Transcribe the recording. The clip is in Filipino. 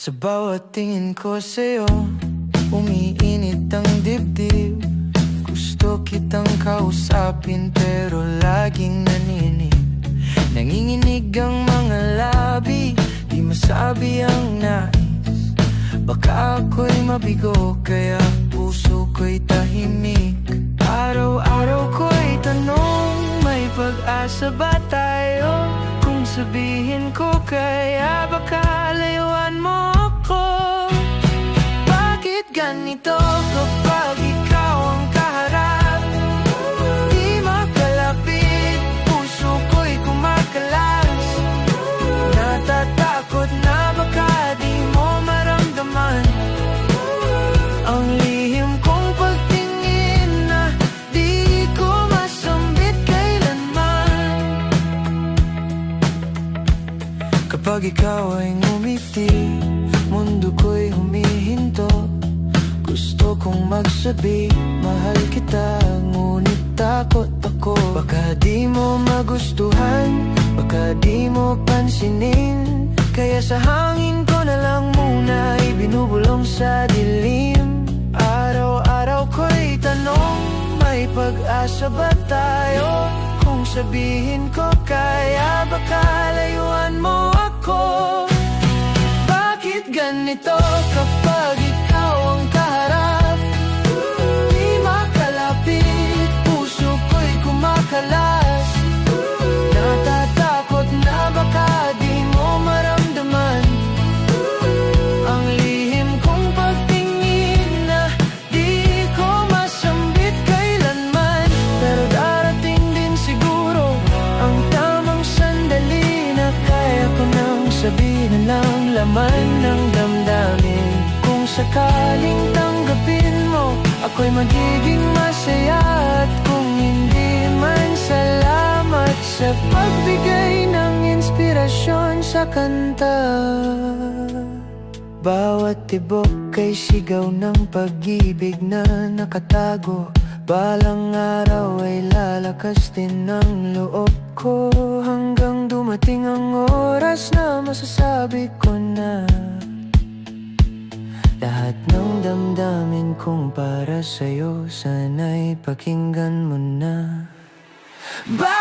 Sa bawat tingin ko sa'yo Umiinit ang dibdib. Gusto kitang kausapin Pero laging naninig. Nanginginig ang mga labi Di masabi ang nais. Baka ako'y mabigo Kaya puso ko'y tahimik. Araw-araw ko'y tanong May pag-asa ba tayo? Kung sabihin ko kaya Baka layuan mo Kapag ikaw ay ngumiti Mundo ko'y humihinto. Gusto kong magsabi Mahal kita Ngunit takot ako. Baka di mo magustuhan Baka di mo pansinin. Kaya sa hangin ko na lang muna Ibinubulong sa dilim. Araw-araw ko'y tanong May pag-asa ba tayo? Kung sabihin ko kaya Baka layuan mo ako? Bakit ganito kapag sakaling tanggapin mo Ako'y magiging masaya At kung hindi man salamat Sa pagbigay ng inspirasyon sa kanta. Bawat tibok ay sigaw ng pag-ibig na nakatago. Balang araw ay lalakas din ng loob ko. Hanggang dumating ang oras na masasabi ko na Lahat ng damdamin kong para sa'yo Sana'y pakinggan mo na. Kapag